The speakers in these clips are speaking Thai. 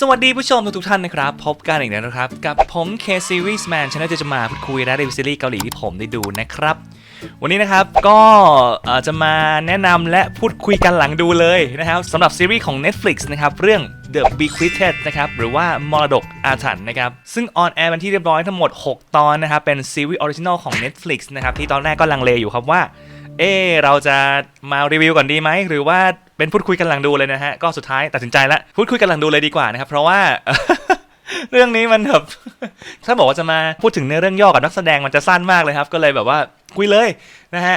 สวัสดีผู้ชมทุกท่านนะครับ พบกันอีกแล้วนะครับ กับผม K Series Man ฉันจะมาพูดคุยและรีวิวซีรีส์เกาหลีที่ผมได้ดูนะครับ วันนี้นะครับก็จะมาแนะนำและพูดคุยกันหลังดูเลยนะครับสำหรับซีรีส์ของ Netflix นะครับ เรื่อง The Bequeathed นะครับหรือว่ามรดกอาถรรพ์นะครับ ซึ่งออนแอร์เป็นที่เรียบร้อยทั้งหมด 6 ตอนนะครับ เป็นซีรีส์ออริจินอลของ Netflix นะครับ ที่ตอนแรกก็ลังเลอยู่ครับว่า เออเราจะมารีวิวก่อนดีไหมหรือว่าเป็นพูดคุยกันหลังดูเลยนะฮะก็สุดท้ายตัดสินใจแล้วพูดคุยกันหลังดูเลยดีกว่านะครับเพราะว่าเรื่องนี้มันแบบถ้าบอกว่าจะมาพูดถึงเนื้อเรื่องย่อกับนักแสดงมันจะสั้นมากเลยครับ ก็เลยแบบว่าคุยเลยนะฮะ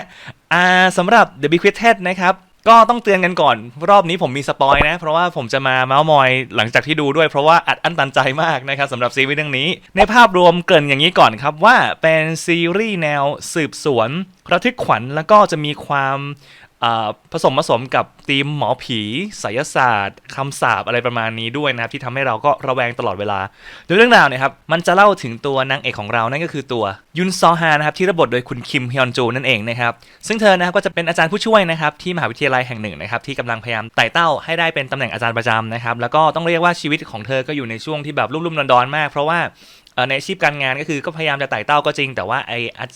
อ่าสำหรับ The b e q u i t e d นะครับ ก็ต้องเตือนกันก่อน รอบนี้ผมมีสปอยนะ เพราะว่าผมจะมาเมาส์มอยหลังจากที่ดูด้วยเพราะว่าอัดอั้นตันใจมากนะครับสำหรับซีรีส์เรื่องนี้ ในภาพรวมเกรินอย่างนี้ก่อนครับว่าเป็นซีรีส์แนวสืบสวนระทึกขวัญแล้วก็จะมีความ ผสมผสมกับธีมหมอผีไสยศาสตร์คำสาปอะไรประมาณนี้ด้วยนะครับ ที่ทำให้เราก็ระแวงตลอดเวลา โดยเรื่องราวเนี่ยครับ มันจะเล่าถึงตัวนางเอกของเรานั่นก็คือตัวยุนซอฮานะครับที่รับบทโดยคุณคิมฮยอนจูนั่นเองนะครับ ซึ่งเธอนะครับก็จะเป็นอาจารย์ผู้ช่วยนะครับที่มหาวิทยาลัยแห่งหนึ่งนะครับที่กำลังพยายามไต่เต้าให้ได้เป็นตำแหน่งอาจารย์ประจำนะครับแล้วก็ต้องเรียกว่าชีวิตของเธอก็อยู่ในช่วงที่แบบรุ่มๆดอนๆมาก เพราะว่า ในอาชีพการงานก็คือก็พยายามจะไต่เต้าก็จริง แต่ว่าไอ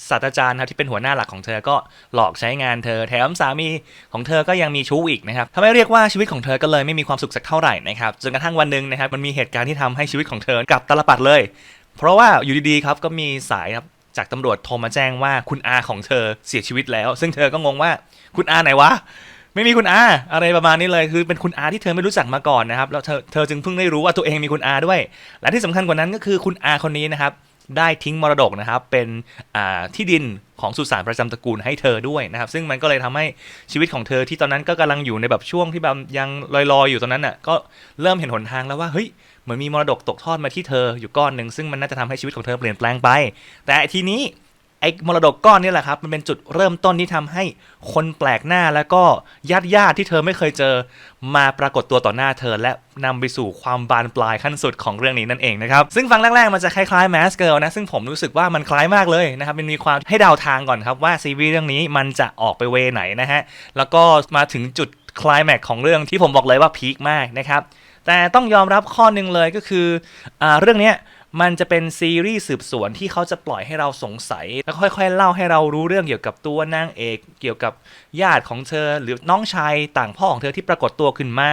ศาสตราจารย์ครับที่เป็นหัวหน้าหลักของเธอก็หลอกใช้งานเธอแถมสามีของเธอก็ยังมีชู้อีกนะครับทำให้เรียกว่าชีวิตของเธอก็เลยไม่มีความสุขสักเท่าไหร่นะครับจนกระทั่งวันหนึ่งนะครับมันมีเหตุการณ์ที่ทำให้ชีวิตของเธอกลับตลปัดเลย เพราะว่าอยู่ดีๆครับก็มีสายครับจากตำรวจโทรมาแจ้งว่าคุณอาของเธอเสียชีวิตแล้ว ซึ่งเธอก็งงว่าคุณอาไหนวะ ไม่มีคุณอาอะไรประมาณนี้เลยคือเป็นคุณอาที่เธอไม่รู้จักมาก่อนนะครับแล้วเธอเธอจึงเพิ่งได้รู้ว่าตัวเองมีคุณอาด้วย และที่สำคัญกว่านั้นก็คือคุณอาคนนี้นะครับได้ทิ้งมรดกนะครับเป็นที่ดินของสุสานประจำตระกูลให้เธอด้วยนะครับ ซึ่งมันก็เลยทำให้ชีวิตของเธอที่ตอนนั้นก็กำลังอยู่ในแบบช่วงที่แบบยังลอยๆ อยู่ตอนนั้นน่ะก็เริ่มเห็นหนทางแล้วว่าเฮ้ยเหมือนมีมรดกตกทอดมาที่เธออยู่ก้อนหนึ่งซึ่งมันน่าจะทำให้ชีวิตของเธอเปลี่ยนแปลงไป แต่ทีนี้ ไอ้มรดกก้อนนี่แหละครับ มันเป็นจุดเริ่มต้นที่ทำให้คนแปลกหน้าแล้วก็ญาติญาติที่เธอไม่เคยเจอ มาปรากฏตัวต่อหน้าเธอ และนำไปสู่ความบานปลายขั้นสุดของเรื่องนี้นั่นเองนะครับ ซึ่งฟังแรกๆมันจะคล้ายๆ Mask Girl นะ ซึ่งผมรู้สึกว่ามันคล้ายมากเลยนะครับ มันมีความให้เดาทางก่อนครับว่าซีรีส์เรื่องนี้มันจะออกไปเวไหนนะฮะ แล้วก็มาถึงจุดคลายแม็กของเรื่องที่ผมบอกเลยว่าพีคมากนะครับ แต่ต้องยอมรับข้อนึงเลยก็คืออเรื่องนี้ มันจะเป็นซีรีส์สืบสวนที่เขาจะปล่อยให้เราสงสัย แล้วค่อยๆ เล่าให้เรารู้เรื่องเกี่ยวกับตัวนางเอก เกี่ยวกับญาติของเธอ หรือน้องชายต่างพ่อของเธอที่ปรากฏตัวขึ้นมา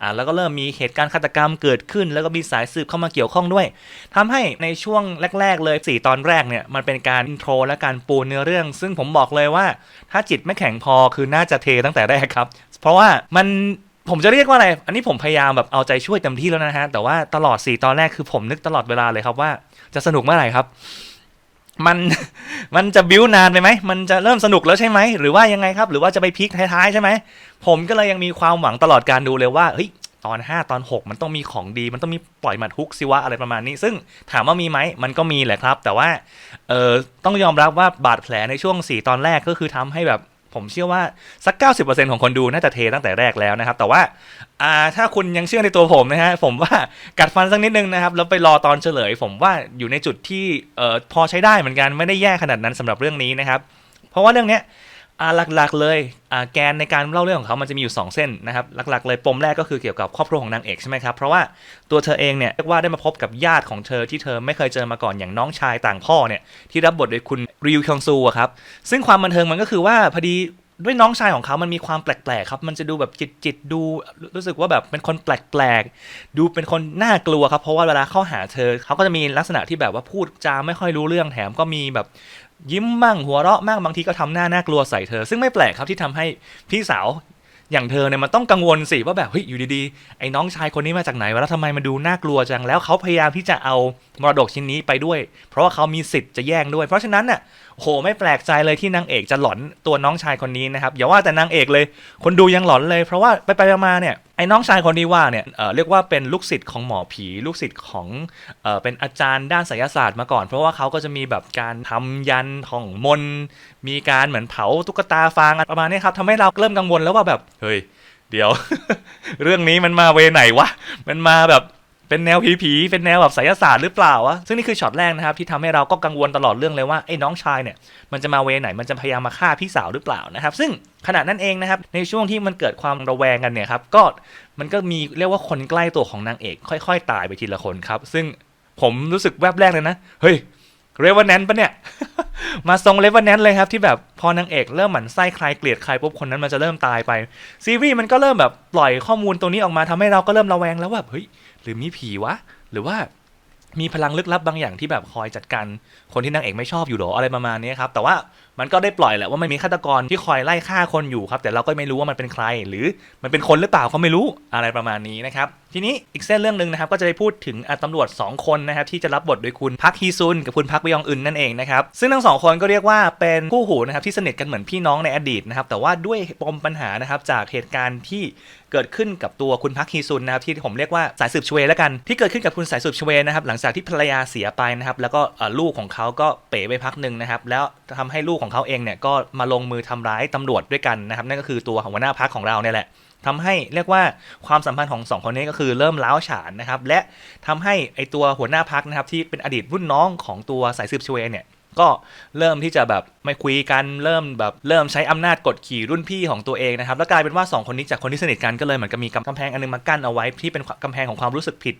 อ่าแล้วก็เริ่มมีเหตุการณ์ฆาตกรรมเกิดขึ้น แล้วก็มีสายสืบเข้ามาเกี่ยวข้องด้วยทำให้ในช่วงแรก ๆ เลยสี่ตอนแรกเนี่ยมันเป็นการอินโทรและการปูเนื้อเรื่อง ซึ่งผมบอกเลยว่า ถ้าจิตไม่แข็งพอคือน่าจะเทตั้งแต่แรกครับ เพราะว่ามัน ผมจะเรียกว่าอะไร อันนี้ผมพยายามแบบเอาใจช่วยเต็มที่แล้วนะฮะ แต่ว่าตลอด 4 ตอนแรกคือผมนึกตลอดเวลาเลยครับว่าจะสนุกเมื่อไหร่ครับ มัน มันจะบิ้วนานไปไหม มันจะเริ่มสนุกแล้วใช่ไหม หรือว่ายังไงครับ หรือว่าจะไปพีคท้ายๆใช่ไหม ผมก็เลยยังมีความหวังตลอดการดูเลยว่า เฮ้ย ตอน 5 ตอน 6 มันต้องมีของดี มันต้องมีปล่อยหมัดฮุกสิวะอะไรประมาณนี้ ซึ่งถามว่ามีไหม มันก็มีแหละครับ แต่ว่า เออต้องยอมรับว่าบาดแผลในช่วง 4 ตอนแรกก็คือทำให้แบบ ผมเชื่อว่าสัก 90%ของคนดูน่าจะเทตั้งแต่แรกแล้วนะครับ แต่ว่าอ่าถ้าคุณยังเชื่อในตัวผมนะฮะผมว่ากัดฟันสักนิดนึงนะครับแล้วไปรอตอนเฉลย ผมว่าอยู่ในจุดที่เอ่อพอใช้ได้เหมือนกันไม่ได้แย่ขนาดนั้นสำหรับเรื่องนี้นะครับ เพราะว่าเรื่องเนี้ย อ่าหลักๆ เลยอ่าแกนในการเล่าเรื่องของเขามันจะมีอยู่ 2 เส้นนะครับหลักๆ เลยปมแรกก็คือเกี่ยวกับครอบครัวของนางเอกใช่ไหมครับเพราะว่าตัวเธอเองเนี่ยเรียกว่าได้มาพบกับญาติของเธอที่เธอไม่เคยเจอมาก่อนอย่างน้องชายต่างพ่อเนี่ยที่รับบทโดยคุณริวคองซูอะครับซึ่งความบันเทิงมันก็คือว่าพอดีด้วยน้องชายของเขามันมีความแปลกๆครับมันจะดูแบบจิตๆดูรู้สึกว่าแบบเป็นคนแปลกๆดูเป็นคนน่ากลัวครับเพราะว่าเวลาเข้าหาเธอเขาก็จะมีลักษณะที่แบบว่าพูดจาไม่ค่อยรู้เรื่องแถมก็มีแบบ ยิ้มมั่งหัวเราะมั่งบางทีก็ทำหน้าน่ากลัวใส่เธอ ซึ่งไม่แปลกครับที่ทำให้พี่สาวอย่างเธอเนี่ยมันต้องกังวลสิว่าแบบเฮ้ยอยู่ดีๆไอ้น้องชายคนนี้มาจากไหนวะแล้วทำไมมันดูน่ากลัวจังแล้วเขาพยายามที่จะเอามรดกชิ้นนี้ไปด้วย เพราะว่าเขามีสิทธิ์จะแย่งด้วย เพราะฉะนั้นน่ะ โหไม่แปลกใจเลยที่นางเอกจะหลอนตัวน้องชายคนนี้นะครับอย่าว่าแต่นางเอกเลย คนดูยังหลอนเลยเพราะว่าไปไปๆมาๆเนี่ยไอ้น้องชายคนนี้ว่าเนี่ยเออเรียกว่าเป็นลูกศิษย์ของหมอผี ลูกศิษย์ของเออเป็นอาจารย์ด้านไสยศาสตร์มาก่อน เพราะว่าเขาก็จะมีแบบการทำยันท่องมนมีการเหมือนเผาตุ๊กตาฟางอะไรประมาณนี้ครับทำให้เราเริ่มกังวลแล้วว่าแบบเฮ้ยเดี๋ยว เรื่องนี้มันมาเวไหนวะมันมาแบบ เป็นแนวผีๆเป็นแนวแบบไสยศาสตร์หรือเปล่าวะซึ่งนี่คือช็อตแรกนะครับที่ทำให้เราก็กังวลตลอดเรื่องเลยว่าไอ้น้องชายเนี่ยมันจะมาเวไหนมันจะพยายามมาฆ่าพี่สาวหรือเปล่านะครับ ซึ่งขณะนั้นเองนะครับในช่วงที่มันเกิดความระแวงกันเนี่ยครับก็มันก็มีเรียกว่าคนใกล้ตัวของนางเอก ค่อย ๆ ตายไปทีละคนครับซึ่งผมรู้สึกแวบแรกเลยนะเฮ้ยเรเวนแนนปะเนี่ย มาทรงเลเวนแนนเลยครับ ที่แบบพอนางเอกเริ่มหมั่นไส้ใครเกลียดใครปุ๊บคนนั้นมันจะเริ่มตายไป ซีรีส์มันก็เริ่มแบบปล่อยข้อมูลตรงนี้ออกมาทำให้เราก็เริ่มระแวงแล้วว่าเฮ้ย หรือมีผีวะ หรือว่ามีพลังลึกลับบางอย่างที่แบบคอยจัดการคนที่นางเอกไม่ชอบอยู่หรออะไรประมาณนี้ครับ แต่ว่ามันก็ได้ปล่อยแหละว่ามันมีฆาตกรที่คอยไล่ฆ่าคนอยู่ครับ แต่เราก็ไม่รู้ว่ามันเป็นใคร หรือมันเป็นคนหรือเปล่าก็ไม่รู้อะไรประมาณนี้นะครับ ทีนี้อีกเส้นเรื่องหนึ่งนะครับ ก็จะไปพูดถึงตำรวจ 2 คนนะครับที่จะรับบทโดยคุณพักฮีซุนกับคุณพักบยองอึนนั่นเองนะครับ ซึ่งทั้งสองคนก็เรียกว่าเป็นคู่หูนะครับที่สนิทกันเหมือนพี่น้องในอดีตนะครับ แต่ว่าด้วยปมปัญหานะครับจากเหตุการณ์ที่เกิดขึ้นกับตัวคุณพักฮีซุนนะครับที่ผมเรียกว่าสายสืบชเวแล้วกันที่เกิดขึ้นกับคุณสายสืบชเวนะครับหลังจากที่ภรรยาเสียไปนะครับแล้วก็ลูกของเขาก็เป๋ไปพักหนึ่งนะครับแล้ว ทำให้ลูกของเขาเองเนี่ยก็มาลงมือทำร้ายตำรวจด้วยกันนะครับนั่นก็คือตัวของหัวหน้าพักของเราเนี่ยแหละทำให้เรียกว่าความสัมพันธ์ของสองคนนี้ก็คือเริ่มล้าวฉานนะครับและทำให้ไอตัวหัวหน้าพักนะครับที่เป็นอดีตรุ่นน้องของตัวสายสืบชเวเนี่ย ก็เริ่มที่จะแบบไม่คุยกันเริ่มแบบเริ่มใช้อำนาจกดขี่รุ่นพี่ของตัวเองนะครับแล้วกลายเป็นว่าสองคนนี้จากคนที่สนิทกันก็เลยเหมือนกับมีกำแพงอันนึงมากั้นเอาไว้ที่เป็นกำแพงของความรู้สึกผิด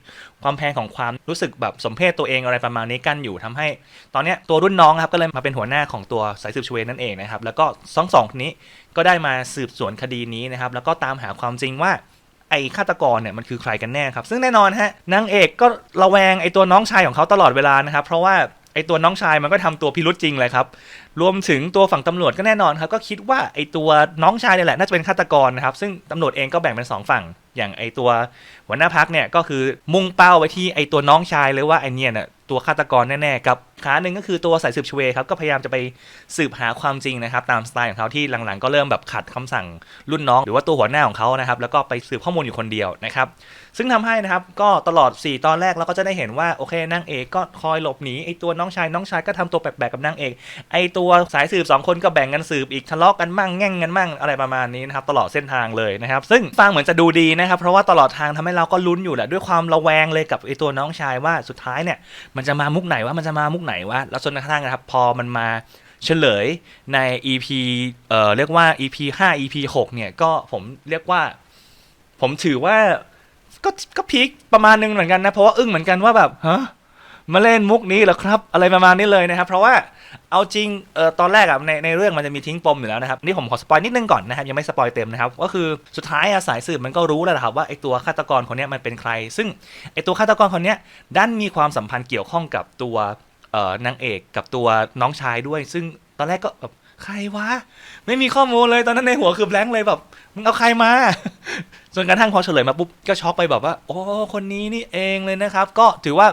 กำแพงของความรู้สึกแบบสมเพศตัวเองอะไรประมาณนี้กั้นอยู่ทำให้ ตอนนี้ตัวรุ่นน้องครับก็เลยมาเป็นหัวหน้าของตัวสายสืบชเวนั่นเองนะครับแล้วก็สองสองคนนี้ก็ได้มาสืบสวนคดีนี้นะครับแล้วก็ตามหาความจริงว่าไอ้ฆาตกรเนี่ยมันคือใครกันแน่ครับ ซึ่งแน่นอนฮะนางเอกก็ระแวงไอ้ตัวน้องชายของเขาตลอดเวลานะครับ เพราะว่า ไอตัวน้องชายมันก็ทำตัวพิรุษจริงเลยครับ รวมถึงตัวฝั่งตำรวจก็แน่นอนครับก็คิดว่าไอตัวน้องชายเนี่ยแหละน่าจะเป็นฆาตกรนะครับ ซึ่งตำรวจเองก็แบ่งเป็นสองฝั่ง อย่างไอตัวหัวหน้าพักเนี่ยก็คือมุ่งเป้าไปที่ไอตัวน้องชายเลยว่าไอเนี่ยน่ย ตัวฆาตกรแน่ๆกับขาหนึ่งก็คือตัวสายสืบชเวครับก็พยายามจะไปสืบหาความจริงนะครับ ตามสไตล์ของเขาที่หลังๆ ก็เริ่มแบบขัดคำสั่งรุ่นน้อง หรือว่าตัวหัวหน้าของเขานะครับ แล้วก็ไปสืบข้อมูลอยู่คนเดียวนะครับ ซึ่งทำให้นะครับก็ตลอด 4 ตอนแรกเราก็จะได้เห็นว่าโอเคนางเอกก็คอยหลบหนีไอตัวน้องชายน้องชายก็ทำตัวแปลกๆกับนางเอกไอตัวสายสืบ 2 คนก็แบ่งกันสืบอีกทะเลาะกันมั่งแง่งกันมั่งอะไรประมาณนี้นะครับตลอดเส้นทางเลยนะครับ ซึ่งฟังเหมือนจะดูดีนะครับ เพราะว่าตลอดทางทำให้เราก็ลุ้นอยู่แหละด้วยความระแวงเลยกับไอตัวน้องชายว่าสุดท้ายเนี่ยมันจะมามุกไหนวะมันจะมามุกไหนวะแล้วจนกระทั่งนะครับ พอมันมาเฉลยใน EP เอ่อเรียกว่า EP 5 EP 6เนี่ยก็ผมเรียกว่า ผมถือว่าก็ก็พีคประมาณนึงเหมือนกันนะ เพราะว่าอึ้งเหมือนกันว่าแบบฮะ มาเล่นมุกนี้เหรอครับ อะไรประมาณนี้เลยนะครับ เพราะว่าเอาจริงเออตอนแรกอะในในเรื่องมันจะมีทิ้งปมอยู่แล้วนะครับนี่ผมขอสปอยนิดนึงก่อนนะครับยังไม่สปอยเต็มนะครับก็คือสุดท้ายอะสายสืบมันก็รู้แล้วนะครับว่าไอตัวฆาตกรคนนี้มันเป็นใคร ซึ่งไอตัวฆาตกรคนนี้ด้านมีความสัมพันธ์เกี่ยวข้องกับตัวเอ่อนางเอกกับตัวน้องชายด้วย ซึ่งตอนแรกก็แบบใครวะไม่มีข้อมูลเลยตอนนั้นในหัวคือแบงค์เลยแบบมึงเอาใครมาจนกระทั่งพอเฉลยมาปุ๊บก็ช็อกไปแบบว่า โอ้คนนี้นี่เองเลยนะครับ ก็ถือว่า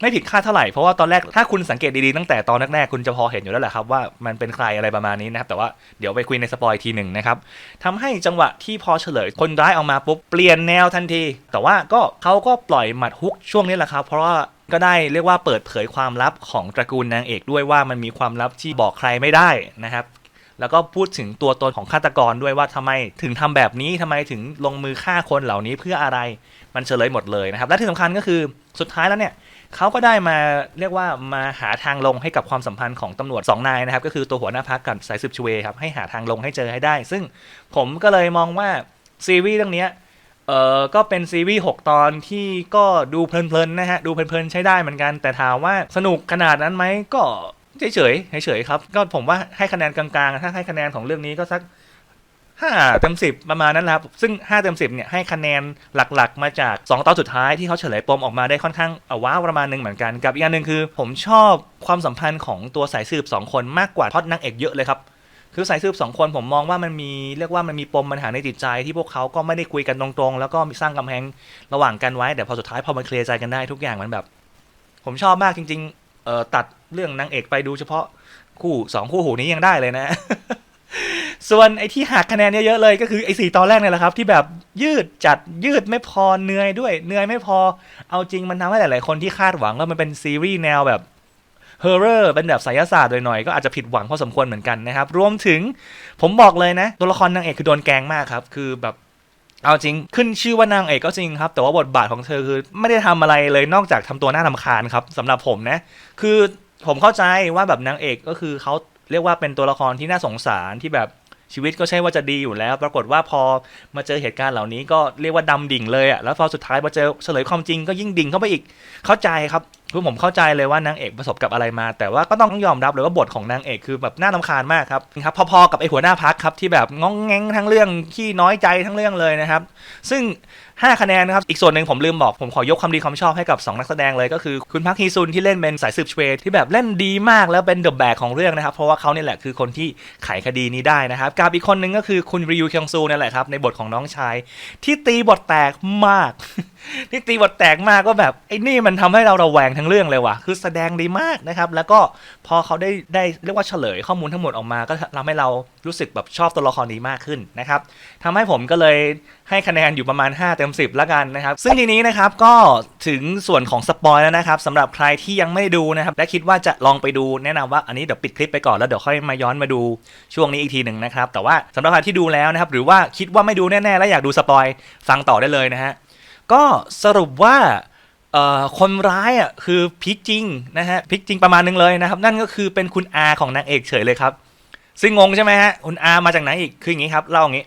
ไม่ผิดคาดเท่าไหร่ เพราะว่าตอนแรกถ้าคุณสังเกตดีๆตั้งแต่ตอนแรกๆคุณจะพอเห็นอยู่แล้วแหละครับว่ามันเป็นใครอะไรประมาณนี้นะครับแต่ว่าเดี๋ยวไปคุยในสปอยทีหนึ่งนะครับทำให้จังหวะที่พอเฉลยคนร้ายออกมาปุ๊บเปลี่ยนแนวทันที แต่ว่าก็เขาก็ปล่อยหมัดฮุกช่วงนี้แหละครับ เพราะว่าก็ได้เรียกว่าเปิดเผยความลับของตระกูลนางเอกด้วยว่ามันมีความลับที่บอกใครไม่ได้นะครับแล้วก็พูดถึงตัวตนของฆาตกรด้วยว่าทำไมถึงทำแบบนี้ทำไมถึงลงมือฆ่าคนเหล่านี้เพื่ออะไร มันเฉลยหมดเลยนะครับ และที่สำคัญก็คือสุดท้ายแล้วเนี่ย เขาก็ได้มาเรียกว่ามาหาทางลงให้กับความสัมพันธ์ของตำรวจสองนายนะครับก็คือตัวหัวหน้าพักกับสายสืบชเวครับให้หาทางลงให้เจอให้ได้ ซึ่งผมก็เลยมองว่าซีรีส์เรื่องนี้เออก็เป็นซีรีส์6 ตอนที่ก็ดูเพลินๆนะฮะ ดูเพลินๆ ใช้ได้เหมือนกัน แต่ถามว่าสนุกขนาดนั้นไหมก็เฉยๆเฉยๆครับ ก็ผมว่าให้คะแนนกลางๆ ถ้าให้คะแนนของเรื่องนี้ก็สัก ห้าเต็มสิบประมาณนั้นแหละครับ ซึ่งห้าเต็มสิบเนี่ยให้คะแนนหลักๆ มาจาก 2 ตอนสุดท้ายที่เขาเฉลยปมออกมาได้ค่อนข้างอาว้าประมาณหนึงเหมือนกัน กับอีกอันหนึ่งคือ ผมชอบความสัมพันธ์ของตัวสายสืบ 2 คนมากกว่าพอดนางเอกเยอะเลยครับ คือสายสืบสองคนผมมองว่ามันมีเรียกว่ามันมีปมปัญหาในจิตใจที่พวกเขาก็ไม่ได้คุยกันตรงๆ แล้วก็มีสร้างกำแพงระหว่างกันไว้แต่พอสุดท้ายพอมันเคลียร์ใจกันได้ทุกอย่างมันแบบ ผมชอบมากจริงๆเออตัดเรื่องนางเอกไปดูเฉพาะคู่สองคู่หูนี้ยังได้เลยนะ ส่วนไอ้ที่หักคะแนนเยอะๆเลยก็คือไอ้สี่ตอนแรกเนี่ยแหละครับ ที่แบบยืดจัดยืดไม่พอเหนื่อยด้วยเหนื่อยไม่พอเอาจริงมันทำให้หลายๆคนที่คาดหวังว่ามันเป็นซีรีส์แนวแบบเฮอร์เรอร์เป็นแบบไสยศาสตร์หน่อยๆก็อาจจะผิดหวังพอสมควรเหมือนกันนะครับ รวมถึงผมบอกเลยนะ ตัวละครนางเอกคือโดนแกงมากครับ คือแบบเอาจริงขึ้นชื่อว่านางเอกก็จริงครับ แต่ว่าบทบาทของเธอคือไม่ได้ทำอะไรเลยนอกจากทำตัวน่ารำคาญครับสำหรับผมนะ คือผมเข้าใจว่าแบบนางเอกก็คือเขาเรียกว่าเป็นตัวละครที่น่าสงสารที่แบบ ชีวิตก็ใช่ว่าจะดีอยู่แล้ว ปรากฏว่าพอมาเจอเหตุการณ์เหล่านี้ก็เรียกว่าดำดิ่งเลยอะแล้วพอสุดท้ายมาเจอเฉลยความจริงก็ยิ่งดิ่งเข้าไปอีกเข้าใจครับคือผมเข้าใจเลยว่านางเอกประสบกับอะไรมา แต่ว่าก็ต้องยอมรับเลยว่าบทของนางเอกคือแบบน่าลำคาญมากครับครับพอๆกับไอหัวหน้าพักครับที่แบบงองแงงทั้งเรื่องขี้น้อยใจทั้งเรื่องเลยนะครับ ซึ่ง 5 คะแนนนะครับ อีกส่วนหนึ่งผมลืมบอก ผมขอยกความดีความชอบให้กับ 2 นักแสดงเลยก็คือคุณพักฮีซุนที่เล่นเป็นสายสืบชเวทที่แบบเล่นดีมากแล้วเป็นเดอะแบกของเรื่องนะครับ เพราะว่าเขาเนี่ยแหละคือคนที่ไขคดีนี้ได้นะครับกับอีกคนหนึ่งก็คือคุณริยูเคียงซูเนี่ยแหละครับในบทของน้องชายที่ตีบทแตกมาก ที่ตีบทแตกมากก็แบบไอ้นี่มันทำให้เราระแวงทั้งเรื่องเลยว่ะ คือแสดงดีมากนะครับ แล้วก็พอเขาได้ได้เรียกว่าเฉลยข้อมูลทั้งหมดออกมาก็ทำให้เรารู้สึกแบบชอบตัวละครนี้มากขึ้นนะครับทำให้ผมก็เลยให้คะแนนอยู่ประมาณ 5 เต็ม 10ล้วกันนะครับ ซึ่งทีนี้นะครับก็ถึงส่วนของสปอยแล้วนะครับสำหรับใครที่ยังไม่ดูนะครับ และคิดว่าจะลองไปดูแนะนำว่าอันนี้เดี๋ยวปิดคลิปไปก่อนแล้วเดี๋ยวค่อยมาย้อนมาดูช่วงนี้อีกทีหนึ่งนะครับแต่ว่าสำหรับใครที่ดูแล้วนะครับหรือว่าคิดว่าไม่ดูแน่ๆ แล้วอยากดูสปอยฟังต่อได้เลยนะฮะ ก็สรุปว่าคนร้ายอะคือพิกจริงนะฮะพิกจริงประมาณนึงเลยนะครับ นั่นก็คือเป็นคุณอาของนางเอกเฉยเลยครับ ซึ่งงงใช่ไหมฮะคุณอามาจากไหนอีกคืออย่างนี้ครับเล่าอย่างนี้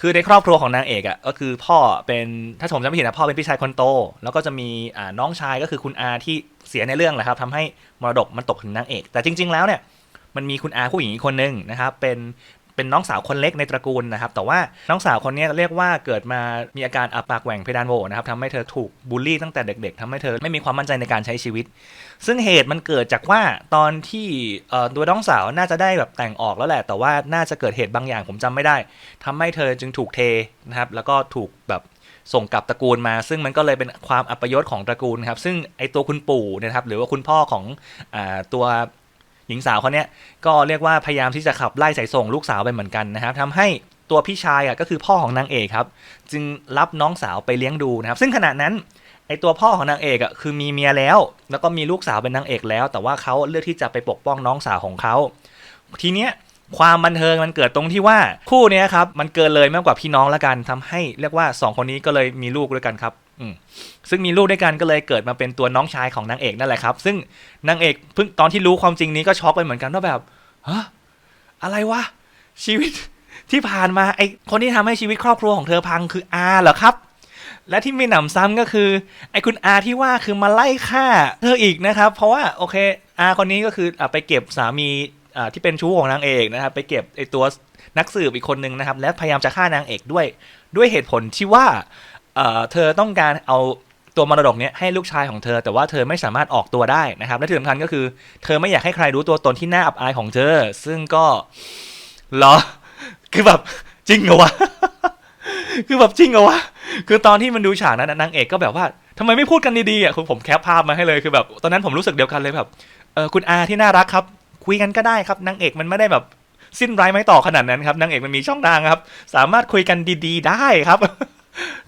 คือในครอบครัวของนางเอกอะก็คือพ่อเป็นถ้าผมจำไม่ผิดนะพ่อเป็นพี่ชายคนโต แล้วก็จะมีน้องชายก็คือคุณอาที่เสียในเรื่องแหละครับทำให้มรดกมันตกถึงนางเอก แต่จริง ๆ แล้วเนี่ยมันมีคุณอาผู้หญิงอีกคนนึงนะครับเป็น เป็นน้องสาวคนเล็กในตระกูลนะครับ แต่ว่าน้องสาวคนนี้เรียกว่าเกิดมามีอาการอับปากแหว่งเพดานโหวนะครับทำให้เธอถูกบูลลี่ตั้งแต่เด็ก ๆทำให้เธอไม่มีความมั่นใจในการใช้ชีวิต ซึ่งเหตุมันเกิดจากว่าตอนที่ตัวน้องสาวน่าจะได้แบบแต่งออกแล้วแหละ แต่ว่าน่าจะเกิดเหตุบางอย่างผมจำไม่ได้ทำให้เธอจึงถูกเทนะครับ แล้วก็ถูกแบบส่งกลับตระกูลมา ซึ่งมันก็เลยเป็นความอัปยศของตระกูลครับ ซึ่งไอตัวคุณปู่นะครับ หรือว่าคุณพ่อของอตัว หญิงสาวคนนี้ก็เรียกว่าพยายามที่จะขับไล่สายส่งลูกสาวไปเหมือนกันนะครับทำให้ตัวพี่ชายอะก็คือพ่อของนางเอกครับ จึงรับน้องสาวไปเลี้ยงดูนะครับ ซึ่งขณะนั้นไอตัวพ่อของนางเอกอะคือมีเมียแล้ว แล้วก็มีลูกสาวเป็นนางเอกแล้ว แต่ว่าเขาเลือกที่จะไปปกป้องน้องสาวของเขา ทีเนี้ยความบันเทิงมันเกิดตรงที่ว่าคู่เนี้ยครับมันเกินเลยมากกว่าพี่น้องละกันทำให้เรียกว่าสองคนนี้ก็เลยมีลูกด้วยกันครับ ซึ่งมีลูกด้วยกันก็เลยเกิดมาเป็นตัวน้องชายของนางเอกนั่นแหละครับ ซึ่งนางเอกเพิ่งตอนที่รู้ความจริงนี้ก็ช็อกไปเหมือนกันว่าแบบฮะอะไรวะชีวิตที่ผ่านมาไอคนที่ทำให้ชีวิตครอบครัวของเธอพังคืออาเหรอครับ และที่ไม่หนำซ้ำก็คือไอคุณอาที่ว่าคือมาไล่ฆ่าเธออีกนะครับ เพราะว่าโอเคอาคนนี้ก็คืออไปเก็บสามีที่เป็นชู้ของนางเอกนะครับ ไปเก็บไอตัวนักสืบอีกคนนึงนะครับ และพยายามจะฆ่านางเอกด้วย ด้วยเหตุผลที่ว่า เธอต้องการเอาตัวมรดกเนี้ยให้ลูกชายของเธอ แต่ว่าเธอไม่สามารถออกตัวได้นะครับ และที่สำคัญก็คือ เธอไม่อยากให้ใครรู้ตัวตนที่น่าอับอายของเธอ ซึ่งก็เหรอ คือแบบจริงเหรอวะ คือแบบจริงเหรอวะ คือตอนที่มันดูฉากนั้นนางเอกก็แบบว่าทำไมไม่พูดกันดีๆอะคือผมแคปภาพมาให้เลยคือแบบตอนนั้นผมรู้สึกเดียวกันเลยแบบเออคุณอาที่น่ารักครับคุยกันก็ได้ครับนางเอกมันไม่ได้แบบสิ้นไร้ไม้ต่อขนาดนั้นครับนางเอกมันมีช่องทางครับ สามารถคุยกันดี ๆ ได้ครับ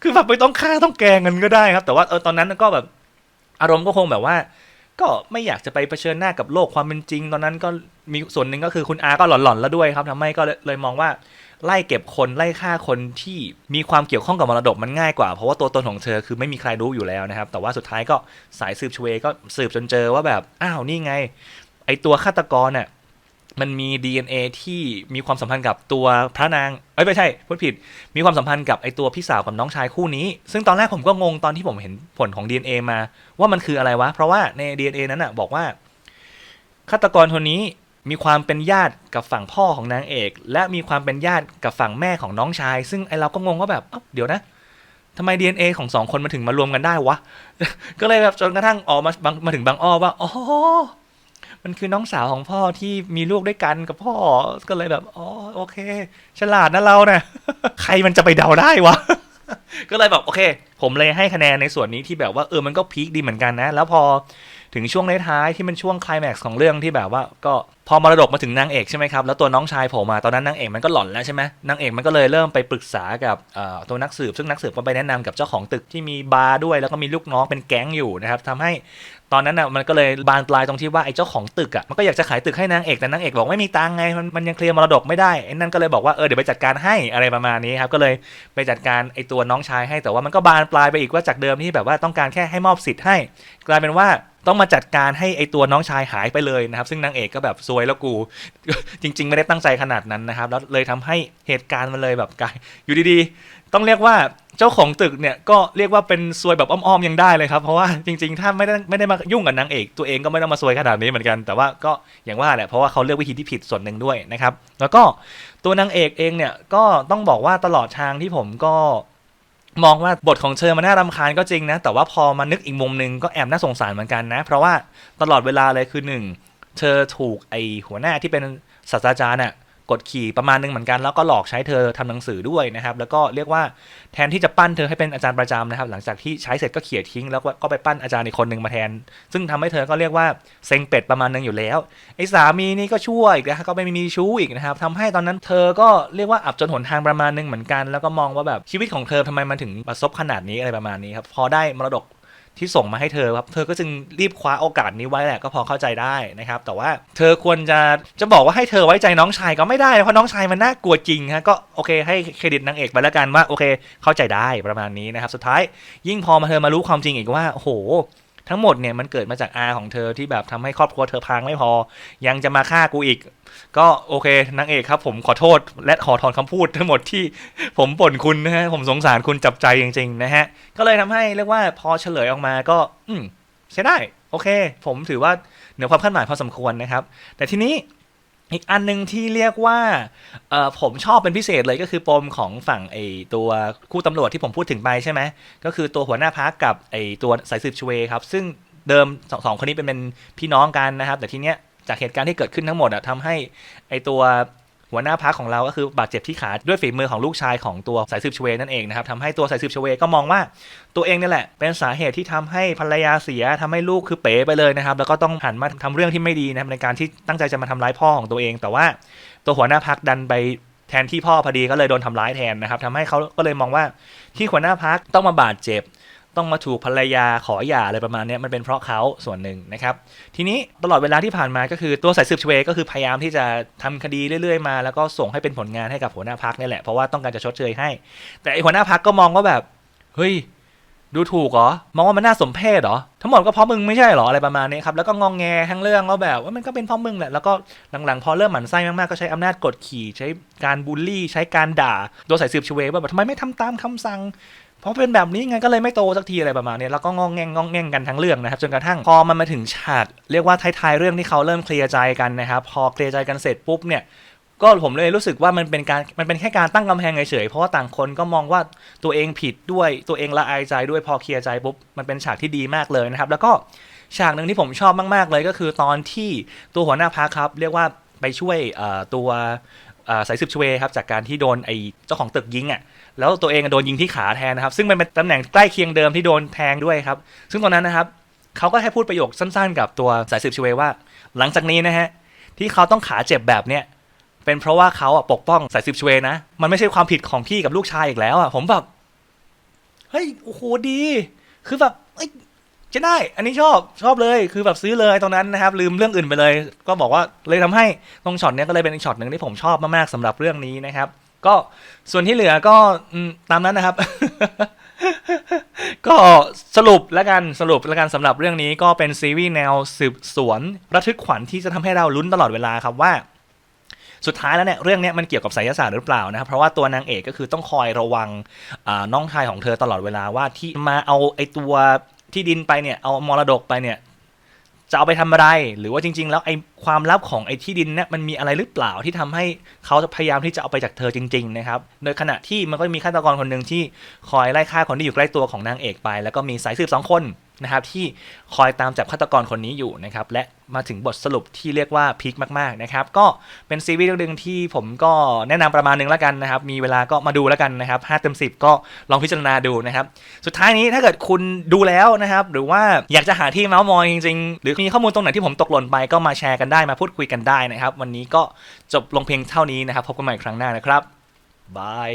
คือแบบไม่ต้องฆ่าต้องแกงกันก็ได้ครับ แต่ว่าเออตอนนั้นก็แบบอารมณ์ก็คงแบบว่า ก็ไม่อยากจะไปเผชิญหน้ากับโลกความเป็นจริง ตอนนั้นก็มีส่วนหนึ่งก็คือคุณอาก็หลอนๆแล้วด้วยครับทำให้ก็เลยมองว่าไล่เก็บคนไล่ฆ่าคนที่มีความเกี่ยวข้องกับมรดกมันง่ายกว่า เพราะว่าตัวตนของเธอคือไม่มีใครรู้อยู่แล้วนะครับ แต่ว่าสุดท้ายก็สายสืบชเวก็สืบจนเจอว่าแบบอ้าวนี่ไง ไอตัวฆาตกรน่ะ มันมี DNA ที่มีความสัมพันธ์กับตัวพระนาง เอ้ยไม่ใช่พูดผิด มีความสัมพันธ์กับไอตัวพี่สาวกับน้องชายคู่นี้ ซึ่งตอนแรกผมก็งงตอนที่ผมเห็นผลของ DNA มา ว่ามันคืออะไรวะ เพราะว่าใน DNA นั้นน่ะบอกว่าฆาตกรคนนี้มีความเป็นญาติกับฝั่งพ่อของนางเอก และมีความเป็นญาติกับฝั่งแม่ของน้องชาย ซึ่งไอเราก็งงว่าแบบเเดี๋ยวนะทำไม DNA ของสองคนมาถึงมารวมกันได้วะ ก็เลยแบบจนกระทั่งออกมามาถึงบางอ้อว่า อ๋อ มันคือน้องสาวของพ่อที่มีลูกด้วยกันกับพ่อก็เลยแบบอ๋อโอเค ฉลาดนะเราเนะ่ยใครมันจะไปเดาได้วะก็เลยแบบโอเค ผมเลยให้คะแนนในส่วนนี้ที่แบบว่าเออมันก็พีคดีเหมือนกันนะ แล้วพอ ถึงช่วงท้ายๆที่มันช่วงคลายแม็กซ์ของเรื่องที่แบบว่าก็พอมรดกมาถึงนางเอกใช่ไหมครับแล้วตัวน้องชายผมมาตอนนั้นนางเอกมันก็หล่อนแล้วใช่ไหมนางเอกมันก็เลยเริ่มไปปรึกษากับตัวนักสืบซึ่งนักสืบก็ไปแนะนำกับเจ้าของตึกที่มีบาร์ด้วย แล้วก็มีลูกน้องเป็นแก๊งอยู่นะครับทำให้ตอนนั้นอะมันก็เลยบานปลายตรงที่ว่าไอ้เจ้าของตึกอะมันก็อยากจะขายตึกให้นางเอกแต่นางเอกบอกไม่มีตังไงมันมันยังเคลียร์มรดกไม่ได้ไอ้นั่นก็เลยบอกว่าเออเดี๋ยวไปจัดการให้อะไรประมาณนี้ครับก็เลยไปจัดการไอ้ตัวน้องชายให้แต่ว่ามันก็บานปลายไปอีกว่าจากเดิมที่แบบว่าต้องการแค่ให้มอบสิทธิ์ให้ กลายเป็นว่า ต้องมาจัดการให้ไอตัวน้องชายหายไปเลยนะครับ ซึ่งนางเอกก็แบบซวยแล้วกู จริง ๆ ไม่ได้ตั้งใจขนาดนั้นนะครับ แล้วเลยทำให้เหตุการณ์มันเลยแบบกลายอยู่ดีๆ ต้องเรียกว่าเจ้าของตึกเนี่ยก็เรียกว่าเป็นซวยแบบอ้อมๆยังได้เลยครับ เพราะว่าจริง ๆ ถ้าไม่ได้ไม่ได้มายุ่งกับนางเอก ตัวเองก็ไม่ต้องมาซวยขนาดนี้เหมือนกัน แต่ว่าก็อย่างว่าแหละเพราะว่าเขาเลือกวิธีที่ผิดส่วนหนึ่งด้วยนะครับ แล้วก็ตัวนางเอกเองเนี่ยก็ต้องบอกว่าตลอดทางที่ผมก็ มองว่าบทของเธอมันน่ารำคาญก็จริงนะ แต่ว่าพอมานึกอีกมุมหนึ่งก็แอบน่าสงสารเหมือนกันนะ เพราะว่าตลอดเวลาเลยคือหนึ่งเธอถูกไอหัวหน้าที่เป็นศาสตราจารย์อะ กดขี่ประมาณนึงเหมือนกันแล้วก็หลอกใช้เธอทำหนังสือด้วยนะครับ แล้วก็เรียกว่าแทนที่จะปั้นเธอให้เป็นอาจารย์ประจำนะครับ หลังจากที่ใช้เสร็จก็เขี่ยทิ้ง แล้วก็ไปปั้นอาจารย์อีกคนหนึ่งมาแทน ซึ่งทำให้เธอก็เรียกว่าเซ็งเป็ดประมาณนึงอยู่แล้วไอ้สามีนี่ก็ชั่วอีกนะฮะก็ไม่มีชู้อีกนะครับทำให้ตอนนั้นเธอก็เรียกว่าอับจนหนทางประมาณนึงเหมือนกัน แล้วก็มองว่าแบบชีวิตของเธอทำไมมันถึงประสบขนาดนี้อะไรประมาณนี้ครับพอได้มรดก ที่ส่งมาให้เธอครับ เธอก็จึงรีบคว้าโอกาสนี้ไว้แหละก็พอเข้าใจได้นะครับ แต่ว่าเธอควรจะจะบอกว่าให้เธอไว้ใจน้องชายก็ไม่ได้ เพราะน้องชายมันน่ากลัวจริงฮะก็โอเคให้เครดิตนางเอกไปแล้วกันว่าโอเค เข้าใจได้ประมาณนี้นะครับ สุดท้ายยิ่งพอมาเธอมารู้ความจริงอีกว่าโอ้โห ทั้งหมดเนี่ยมันเกิดมาจากอาของเธอที่แบบทำให้ครอบครัวเธอพังไม่พอ ยังจะมาฆ่ากูอีก ก็โอเคนางเอกครับ ผมขอโทษและขอถอนคำพูดทั้งหมดที่ผมบ่นคุณนะฮะผมสงสารคุณจับใจจริงๆนะฮะก็เลยทำให้เรียกว่าพอเฉลยออกมาก็ อืมใช้ได้ โอเค ผมถือว่าเหนือความคาดหมายพอสมควรนะครับ แต่ทีนี้ อีกอันหนึงที่เรียกว่าเออผมชอบเป็นพิเศษเลยก็คือปมของฝั่งไอตัวคู่ตำรวจที่ผมพูดถึงไปใช่ไหมก็คือตัวหัวหน้าพักกับไอตัวสายสืบชเวครับ ซึ่งเดิมสองสองคนนี้เป็นเป็นพี่น้องกันนะครับ แต่ทีเนี้ยจากเหตุการณ์ที่เกิดขึ้นทั้งหมดอะทำให้ไอตัว หัวหน้าพักของเราก็คือบาดเจ็บที่ขาด้วยฝีมือของลูกชายของตัวสายสืบชเวนั่นเองนะครับทำให้ตัวสายสืบชเวก็มองว่า ตัวเองนี่แหละเป็นสาเหตุที่ทำให้ภรรยาเสียทำให้ลูกคือเป๋ไปเลยนะครับแล้วก็ต้องหันมาทำเรื่องที่ไม่ดีนะครับในการที่ตั้งใจจะมาทำร้ายพ่อของตัวเอง แต่ว่าตัวหัวหน้าพักดันไปแทนที่พ่อพอดีก็เลยโดนทำร้ายแทนนะครับทำให้เขาก็เลยมองว่าที่หัวหน้าพักต้องมาบาดเจ็บ ต้องมาถูกภรรยาขอหย่าอะไรประมาณนี้มันเป็นเพราะเขาส่วนหนึ่งนะครับ ทีนี้ตลอดเวลาที่ผ่านมาก็คือตัวสายสืบชเวก็คือพยายามที่จะทำคดีเรื่อยๆมา แล้วก็ส่งให้เป็นผลงานให้กับหัวหน้าพักนี่แหละเพราะว่าต้องการจะชดเชยให้ แต่อหัวหน้าพักก็มองว่าแบบเฮ้ยดูถูกเหรอ มองว่ามันน่าสมเพชเหรอ ทั้งหมดก็เพราะมึงไม่ใช่เหรอ อะไรประมาณนี้ครับ แล้วก็งองแงทั้งเรื่องว่าแบบว่ามันก็เป็นเพราะมึงแหละ แล้วก็หลังๆ พอเริ่มหมั่นไส้มากๆ ก็ใช้อำนาจกดขี่ ใช้การบูลลี่ ใช้การด่า โดยสายสืบชเวว่าแบบทำไมไม่ทำตามคำสั่ง เพราะเป็นแบบนี้ไงก็เลยไม่โตสักทีอะไรประมาณนี้แล้วก็งองแงงงองแงงกันทั้งเรื่องนะครับจนกระทั่งพอมันมาถึงฉากเรียกว่าท้ายๆเรื่องที่เขาเริ่มเคลียร์ใจกันนะครับพอเคลียร์ใจกันเสร็จปุ๊บเนี่ยก็ผมเลยรู้สึกว่ามันเป็นการมันเป็นแค่การตั้งกำแพงเฉยๆเพราะว่าต่างคนก็มองว่าตัวเองผิดด้วยตัวเองละอายใจด้วยพอเคลียร์ใจปุ๊บมันเป็นฉากที่ดีมากเลยนะครับ แล้วก็ฉากหนึ่งที่ผมชอบมากๆเลยก็คือตอนที่ตัวหัวหน้าพักครับ เรียกว่าไปช่วยตัวสายสืบชเวครับจากการที่โดนไอ้เจ้าของตึกยิงอะ แล้วตัวเองโดนยิงที่ขาแทนนะครับ ซึ่งมันเป็นตำแหน่งใกล้เคียงเดิมที่โดนแทงด้วยครับ ซึ่งตอนนั้นนะครับเขาก็แค่พูดประโยคสั้นๆ กับตัวสายสืบชเวว่า หลังจากนี้นะฮะที่เขาต้องขาเจ็บแบบเนี้ยเป็นเพราะว่าเขาอะปกป้องสายสืบชเวนะ มันไม่ใช่ความผิดของพี่กับลูกชายอีกแล้วอะผมแบบเฮ้ยโอ้โหดี คือแบบเอ้ยจะได้ อันนี้ชอบชอบเลยคือแบบซื้อเลยตรงนั้นนะครับ ลืมเรื่องอื่นไปเลย ก็บอกว่าเลยทำให้ตรงช็อตเนี้ยก็เลยเป็นอีกช็อตหนึ่งที่ผมชอบมากๆสำหรับเรื่องนี้นะครับ ก็ส่วนที่เหลือก็ตามนั้นนะครับ ก็สรุปแล้วกันสรุปแล้วกันสำหรับเรื่องนี้ก็เป็นซีรีส์แนวสืบสวนระทึกขวัญที่จะทำให้เราลุ้นตลอดเวลาครับว่าสุดท้ายแล้วเนี่ยเรื่องนี้มันเกี่ยวกับไสยศาสตร์หรือเปล่านะครับเพราะว่าตัวนางเอกก็คือต้องคอยระวังน้องชายของเธอตลอดเวลาว่าที่มาเอาไอ้ตัวที่ดินไปเนี่ยเอามรดกไปเนี่ย จะเอาไปทำอะไร หรือว่าจริง ๆ แล้วไอ้ความลับของไอ้ที่ดินเนี่ยมันมีอะไรหรือเปล่าที่ทำให้เขาพยายามที่จะเอาไปจากเธอจริง ๆ นะครับ โดยขณะที่มันก็มีฆาตกรคนหนึ่งที่คอยไล่ฆ่าคนที่อยู่ใกล้ตัวของนางเอกไป แล้วก็มีสายสืบสองคน นะครับที่คอยตามจับฆาตกรคนนี้อยู่นะครับและมาถึงบทสรุปที่เรียกว่าพีคมากๆนะครับก็เป็นซีรีส์เรื่องหนึ่งที่ผมก็แนะนำประมาณหนึงแล้วกันนะครับมีเวลาก็มาดูแล้วกันนะครับ5เต็ม10ก็ลองพิจารณาดูนะครับสุดท้ายนี้ถ้าเกิดคุณดูแล้วนะครับหรือว่าอยากจะหาที่เมาส์มอยจริงๆ หรือมีข้อมูลตรงไหนที่ผมตกหล่นไปก็มาแชร์กันได้มาพูดคุยกันได้นะครับวันนี้ก็จบลงเพียงเท่านี้นะครับพบกันใหม่ครั้งหน้านะครับบาย